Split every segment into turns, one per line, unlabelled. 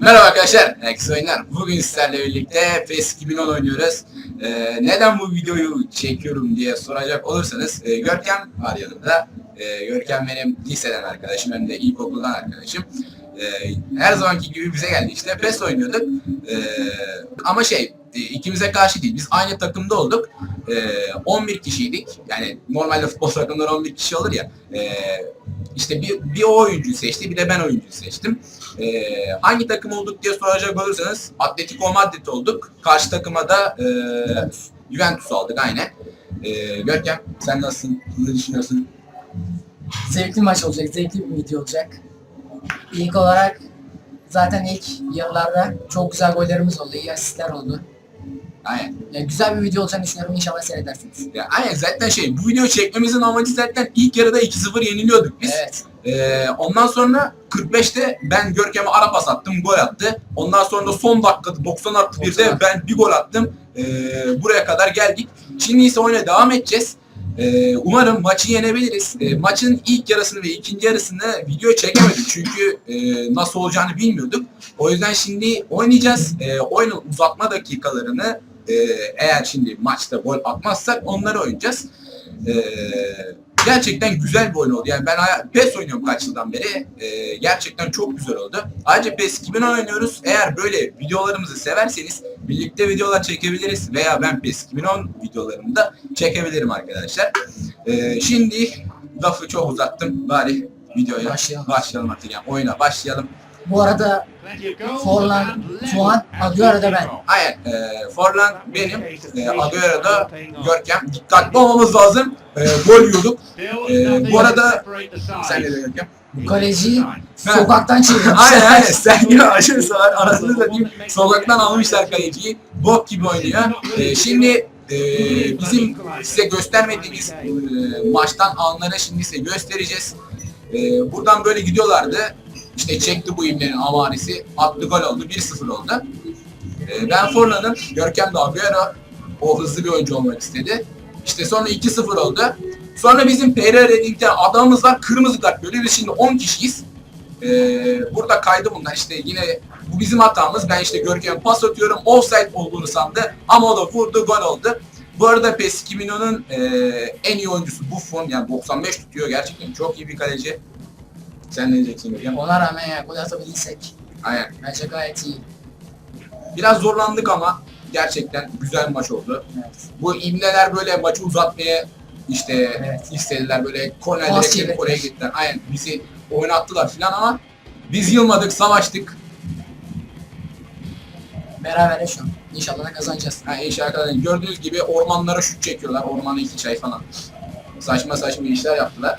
Merhaba arkadaşlar, X Oyunlar. Bugün sizlerle birlikte PES 2010 oynuyoruz. Ee, neden bu videoyu çekiyorum diye soracak olursanız e, Görkem var yanımda. E, Görkem benim liseden arkadaşım, hem de ilkokuldan arkadaşım. E, her zamanki gibi bize geldi işte PES oynuyorduk. E, ama şey, e, ikimize karşı değil, biz aynı takımda olduk. E, 11 kişiydik. Yani normalde futbol takımları 11 kişi olur ya. E, işte bir, bir o oyuncuyu seçti, bir de ben oyuncuyu seçtim. Ee, hangi takım olduk diye soracak olursanız Atletico Madrid olduk. Karşı takıma da e, Juventus aldık aynen. Ee, Görkem sen nasılsın? Ne düşünüyorsun?
Zevkli maç olacak, zevkli bir video olacak. İlk olarak zaten ilk yıllarda çok güzel gollerimiz oldu, iyi asistler oldu.
Aynen.
Yani güzel bir video olacağını düşünüyorum, inşallah seyredersiniz.
Ya, aynen zaten şey bu video çekmemizin amacı zaten ilk yarıda 2-0 yeniliyorduk biz.
Evet,
Ee, ondan sonra 45'te ben Görkem'e ara pas attım, gol attı. Ondan sonra da son dakikada 90 artı 1'de
90.
ben bir gol attım. Ee, buraya kadar geldik. Şimdi ise oyuna devam edeceğiz. Ee, umarım maçı yenebiliriz. Ee, maçın ilk yarısını ve ikinci yarısını video çekemedik çünkü e, nasıl olacağını bilmiyorduk. O yüzden şimdi oynayacağız. Ee, oyunun uzatma dakikalarını e, eğer şimdi maçta gol atmazsak onları oynayacağız. Ee, gerçekten güzel bir oyun oldu. Yani ben PES oynuyorum kaç yıldan beri. Ee, gerçekten çok güzel oldu. Ayrıca PES 2010 oynuyoruz. Eğer böyle videolarımızı severseniz birlikte videolar çekebiliriz veya ben PES 2010 videolarımı da çekebilirim arkadaşlar. Ee, şimdi lafı çok uzattım. Bari videoya
Başlayalım.
başlayalım artık. Yani oyuna başlayalım.
Bu arada Forlan, Fuat, Agüero da ben.
Aynen. E, Forlan benim. E, Agüero da Görkem. Dikkatli olmamız lazım. E, gol yiyorduk.
Ee, bu arada
Sen ne diyorsun Görkem?
Kaleciyi sokaktan çevirmişler.
Aynen aynen. Aşırı sever. Arasını da diyeyim. Sokaktan almışlar kaleciyi. Bok gibi oynuyor. E, şimdi e, bizim size göstermediğimiz e, maçtan anları şimdi size göstereceğiz. E, buradan böyle gidiyorlardı. İşte çekti bu ibnenin amarisi. Attı gol oldu. 1-0 oldu. E, ben Forlan'ım. Görkem Agüero. O hızlı bir oyuncu olmak istedi. İşte sonra 2-0 oldu. Sonra bizim Pereira Redding'de adamımız var. Kırmızı kart görüyor. Biz şimdi 10 kişiyiz. Ee, burada kaydı bunlar işte yine bu bizim hatamız. Ben işte Görkem'e pas atıyorum. Offside olduğunu sandı. Ama o da vurdu gol oldu. Bu arada PES 2010'un e, en iyi oyuncusu Buffon. Yani 95 tutuyor. Gerçekten çok iyi bir kaleci. Sen ne diyeceksin Görkem?
Ona rağmen ya gol atabilirsek
Aynen.
bence gayet iyi.
Biraz zorlandık ama gerçekten güzel maç oldu.
Evet.
Bu imleler böyle maçı uzatmaya işte
Evet.
istediler böyle korner
Pas
direkleri
çevirdiler.
oraya gittiler. Aynen bizi oynattılar filan ama biz yılmadık, savaştık.
Beraber şu an. İnşallah da kazanacağız.
Ha, inşallah arkadaşlar gördüğünüz gibi ormanlara şut çekiyorlar. Ormana iki çay falan. Saçma saçma işler yaptılar.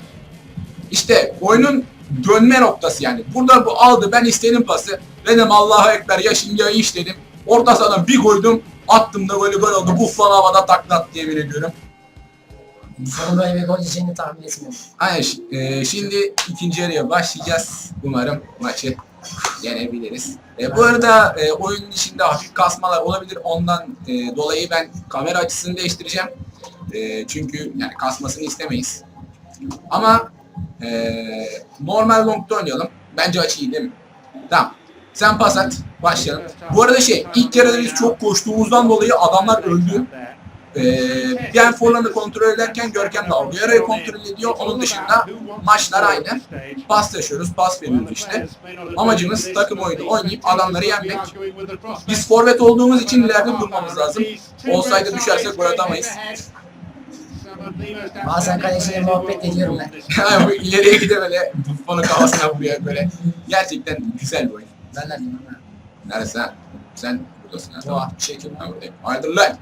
İşte oyunun dönme noktası yani. Burada bu aldı ben istedim pası. Dedim Allahu Ekber yaşın ya iş dedim. Orta sahadan bir koydum. Attım da golü gol oldu. Buffon havada taklat diye yemin ediyorum.
Sonra böyle bir gol yiyeceğini tahmin etmiyorum.
Şi- e, şimdi ikinci yarıya başlayacağız. Umarım maçı yenebiliriz. E, bu arada e, oyunun içinde hafif kasmalar olabilir. Ondan e, dolayı ben kamera açısını değiştireceğim. E, çünkü yani kasmasını istemeyiz. Ama e, normal long'da oynayalım. Bence açı iyi değil mi? Tamam. Sen pas at. Başlayalım. Bu arada şey ilk yarıda biz çok koştuğumuzdan dolayı adamlar öldü. Ee, ben Forlan'ı kontrol ederken Görkem de Agüero'yu kontrol ediyor. Onun dışında maçlar aynı. Pas taşıyoruz, pas veriyoruz işte. Amacımız takım oyunu oynayıp adamları yenmek. Biz forvet olduğumuz için ileride durmamız lazım. Olsaydı düşersek gol atamayız.
Bazen kaleciyle muhabbet ediyorum ben.
Bu ileriye gide böyle Buffon'un kafasına vuruyor böyle. Gerçekten güzel bir oyun.
Ben de diyorum.
Neresi ha? Sen buradasın ha.
Doğa, çekim.
Ben buradayım. Hayırdır lan?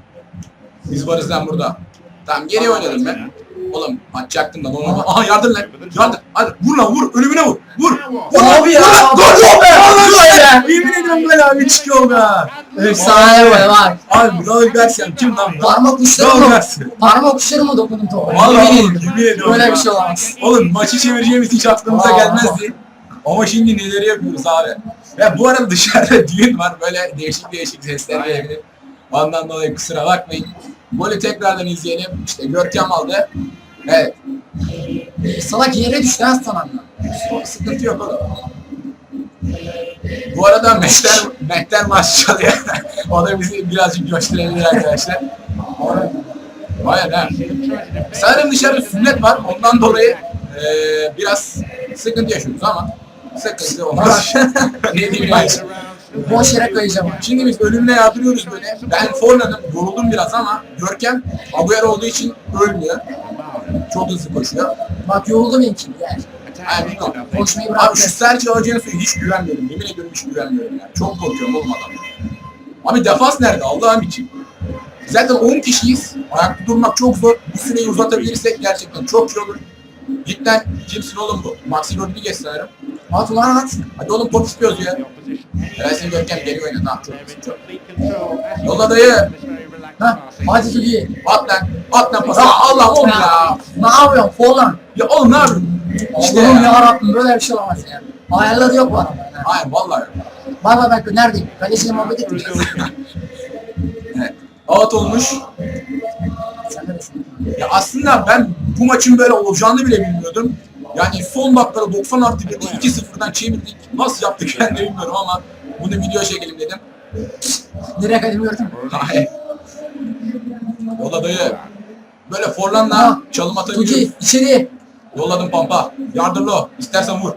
Biz varız lan burada. Tamam geri oynadım ben. Oğlum atacaktım da normal. Aha yardım lan. Yardım. Hadi vur lan vur. Ölümüne vur. Vur. Vur.
Abi ya.
Vur lan. Gol be.
Be.
Yemin ediyorum böyle abi çıkıyor be.
Efsane böyle bak.
Abi Raul Garcia kim lan?
Parmak uçları
Raul
mı?
Garcia.
Parmak uçları mı dokundum topa?
Vallahi
Yemin ediyorum. Böyle bir şey olamaz.
Oğlum maçı çevireceğimiz hiç aklımıza gelmezdi. Ama şimdi neleri yapıyoruz abi. Ya bu arada dışarıda düğün var böyle değişik değişik sesler gelebilir. Ondan dolayı kusura bakmayın. Golü tekrardan izleyelim. İşte Görkem aldı. Evet.
Salak yere düştü ha sanatla.
Sıkıntı yok oğlum. Bu arada Mehter, Mehter maç çalıyor. o da bizi birazcık gösterebilir arkadaşlar. Vay ne? Sanırım dışarıda sünnet var. Ondan dolayı eee, biraz sıkıntı yaşıyoruz ama sıkıntı olmaz. ne diyeyim ben?
Boş yere koyacağım. onu.
Şimdi biz ölümüne yardırıyoruz böyle. Ben forladım, yoruldum biraz ama Görkem Agüero olduğu için ölmüyor. Çok hızlı koşuyor.
Bak yoruldum gel.
Aynen bilmiyorum.
Koşmayı
Abi
bırak.
şu Sergio Agenso'ya hiç güvenmiyorum. Yemin ediyorum hiç güvenmiyorum yani. Çok korkuyorum oğlum adamdan. Abi defans nerede? Allah'ım için. Zaten 10 kişiyiz. Ayakta durmak çok zor. Bu süreyi uzatabilirsek gerçekten çok iyi olur. Cidden kimsin oğlum bu? Maxi Rodriguez sanırım.
At ulan at.
Hadi oğlum top istiyoruz ya. Ersin Görkem geri oyna. Tamam çok iyisin çok. Yolla dayı.
Ha, hadi Tugi.
At lan. At lan pası. Allah oğlum ya.
Ne yapıyorsun? Falan.
Ya oğlum ne yapıyorsun? İşte
Allah'ım
ya.
Rabbim böyle bir şey olamaz ya. Ayarları yok bu adamın. ha.
Hayır vallahi.
Bak bak bak neredeyim? Kaleciyle muhabbet ettik.
Evet. Out olmuş. Ya aslında ben bu maçın böyle olacağını bile bilmiyordum. Yani son dakikada 90 artı 1'de 2-0'dan çevirdik. Nasıl yaptık ben de bilmiyorum ama bunu video çekelim dedim.
Nereye kaydımı gördün
dayı. Böyle Forlan'la çalım atabiliyoruz.
Tugi içeri.
Yolladım pampa. Yardırlı o. İstersen vur.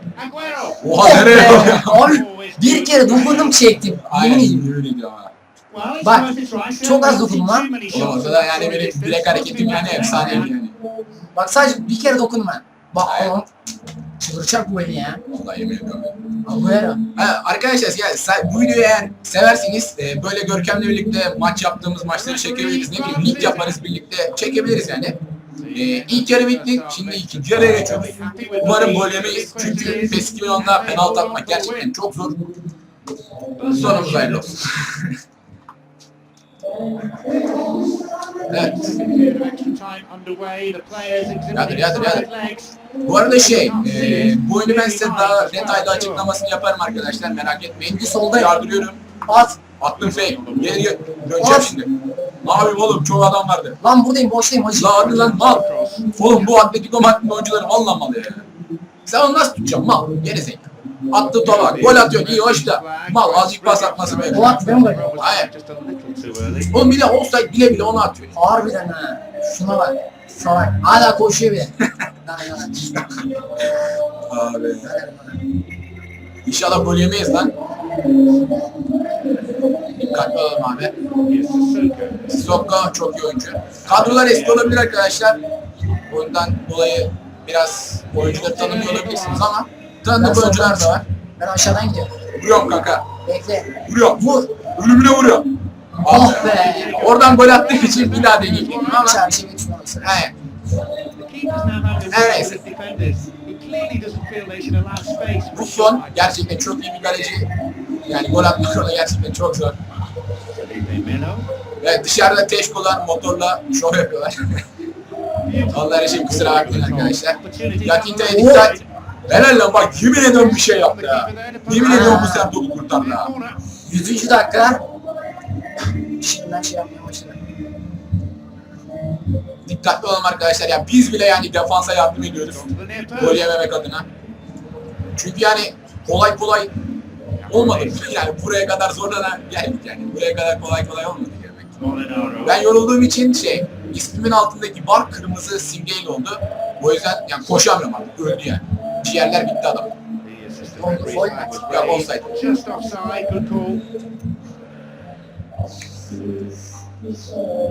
Oha nereye?
Be, Abi bir kere dokundum çektim.
Aynen
ediyorum
ha.
Bak, çok az dokundum lan.
Oğlum ortada yani benim bilek hareketim yani efsaneydi yani.
Bak sadece bir kere dokundum ben. Bak oğlum. Çıldıracak bu beni ya.
Vallahi yemin ediyorum.
Agüero.
Ha, arkadaşlar yani se- bu videoyu eğer severseniz e, böyle Görkem'le birlikte maç yaptığımız maçları çekebiliriz. Ne bileyim lig yaparız birlikte çekebiliriz yani. E, ilk yarı bitti. Şimdi ikinci yarıya geçiyoruz. Umarım gol yemeyiz. Çünkü PES 2010'da penaltı atmak gerçekten çok zor. Sonumuz hayırlı olsun.
Yadır yadır yadır.
Bu arada şey, e, bu oyunu ben size daha detaylı açıklamasını yaparım arkadaşlar. Merak etmeyin.
Şimdi solda
Yardırıyorum.
at.
Attım fake. Geri gö- döneceğim şimdi. Ne yapayım oğlum çok adam vardı.
Lan buradayım boştayım hacı.
La hadi lan mal. Oğlum bu Atletico Madrid oyuncuları valla mal ya. Sen onu nasıl tutacaksın mal? Geri zekalı. Attı topa. Gol atıyorsun iyi hoş da. Mal azıcık pas atması böyle.
O attı değil mi böyle?
Hayır. Oğlum bir de offside bile bile onu atıyor.
Harbiden ha. Şuna bak. Salak. Hala koşuyor lan.
Abi. İnşallah gol yemeyiz lan. Dikkatli olalım abi. Sissoko çok iyi oyuncu. Kadrolar eski olabilir arkadaşlar. Ondan dolayı biraz oyuncuları tanımıyor olabilirsiniz ama tanıdık
Ben
oyuncular da var.
Ben aşağıdan gidiyorum.
Vuruyorum kanka.
Bekle.
Vuruyorum.
Vur.
Ölümüne vuruyor.
Oh be.
Oradan gol attığım için bir daha deneyeyim ama
Çerçeve tutmaması.
he, Buffon gerçekten çok iyi bir kaleci. Yani gol atmak orada gerçekten çok zor. Ve dışarıda teşkolar motorla şov yapıyorlar. Onlar için kusura bakmayın arkadaşlar. Yakinta'ya dikkat. Helal lan bak yemin ediyorum bir şey yaptı ya. Yemin ediyorum bu sefer topu kurtardı ha.
100. dakika. Şimdiden şey yapmaya başladı.
Dikkatli olalım arkadaşlar ya biz bile yani defansa yardım ediyoruz. Gol yememek adına. Çünkü yani kolay kolay olmadı. Yani buraya kadar zorlana geldik yani. Buraya kadar kolay kolay olmadı gelmek. Ben yorulduğum için şey, ismimin altındaki bar kırmızı simgeyle oldu. O yüzden yani koşamıyorum artık. Öldü yani. Ciğerler bitti adam. Ya offside.
Just offside, good call.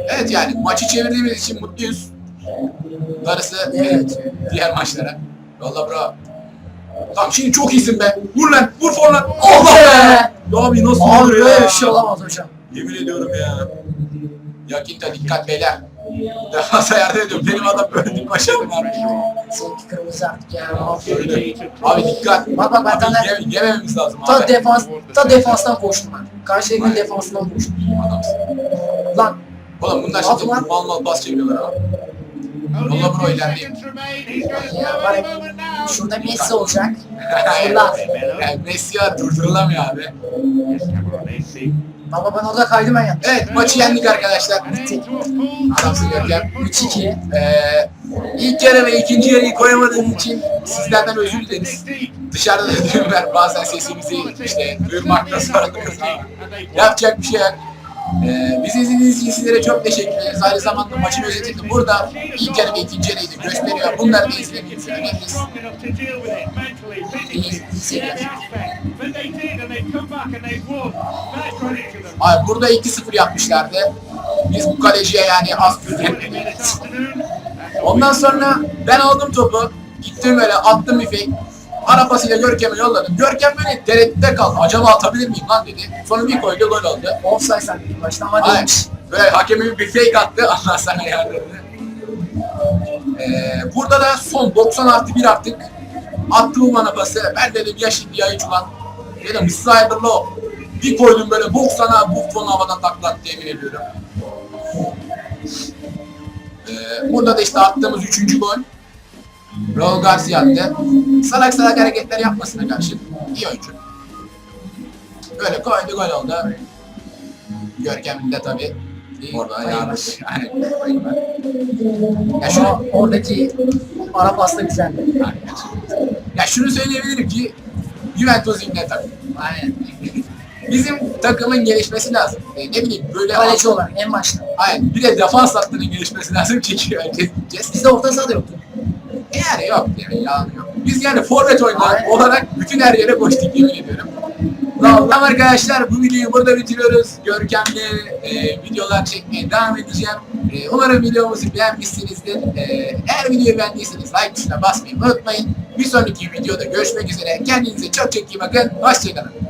Evet yani maçı çevirdiğimiz için mutluyuz. Darısı
Evet.
diğer maçlara. Valla bro. Tamam şimdi çok iyisin be. Vur lan, vur for lan. Allah be. Ya abi nasıl olur ya?
bir şey olamaz hocam.
Yemin ediyorum ya. Yakinta dikkat beyler. Defansa yardım ediyorum. Benim adam öldük başardım abi.
Seninki kırmızı artık ya.
Öldü. Abi dikkat.
Bak bak ben sana
yeme- yemememiz lazım
ta
abi.
defans ta defanstan koştum ben. Karşıdakinin defansından koştum.
Adamsın.
Lan
Oğlum bunlar şimdi mal mal pas çeviriyorlar abi.
Only
Yolla
a
bro ilerleyeyim.
Ya, var ya, şurada Messi olacak.
Yani
Allah.
yani Messi ya durdurulamıyor abi.
Baba ben orada kaydım ben yanlış.
Evet maçı yendik arkadaşlar. Adamsın Görkem.
3-2.
Ee, ilk yarı ve ikinci yarıyı koyamadığım için sizlerden özür dileriz. Dışarıda da düğünler bazen sesimizi işte duyurmakta zorlanıyoruz ama yapacak bir şey yok. Ee, bizi izlediğiniz için sizlere çok teşekkür ederiz. Aynı zamanda maçın özetini burada ilk yarı ve ikinci yarıyı gösteriyor. Bunları da izlemenizi öneririz.
İyi, iyi seviyor.
Abi burada 2-0 yapmışlardı. Biz bu kaleciye yani az. Ondan sonra ben aldım topu. Gittim böyle attım bir fake. Ara pasıyla Görkem'e yolladım. Görkem böyle tereddütte kaldı. Acaba atabilir miyim lan dedi. Sonra bir koydu gol oldu.
Offside sanki başta ama
Hayır.
değilmiş.
Böyle hakeme bir fake attı. Allah sana yardım etti. Ee, burada da son 90 artı 1 artık. Attı bu bana pası. Ben dedim ya şimdi ya hiç ulan. Dedim Snyder Low. Bir koydum böyle 90'a Buffon havadan taklattı emin ediyorum. Ee, burada da işte attığımız 3. gol. Raul Garcia attı. Salak salak hareketler yapmasına karşı iyi oyuncu. Böyle koydu gol oldu. Görkem'in de tabi orada yanlış. Yani, ya şunu,
Ama oradaki ara pasta güzeldi.
ya şunu söyleyebilirim ki Juventus yine takım. Yani bizim takımın gelişmesi lazım. E, ne bileyim böyle
Kaleci olarak en başta.
Aynen. Bir de defans hattının gelişmesi lazım ki önce
Bizde orta saha da yoktu.
Yani yok yani yalan yok. Biz yani forvet
Aynen.
olarak bütün her yere koştuk yemin ediyorum. Tamam arkadaşlar bu videoyu burada bitiriyoruz. Görkemli e, videolar çekmeye devam edeceğim. E, umarım videomuzu beğenmişsinizdir. E, eğer videoyu beğendiyseniz like tuşuna basmayı unutmayın. Bir sonraki videoda görüşmek üzere. Kendinize çok çok iyi bakın. Hoşçakalın.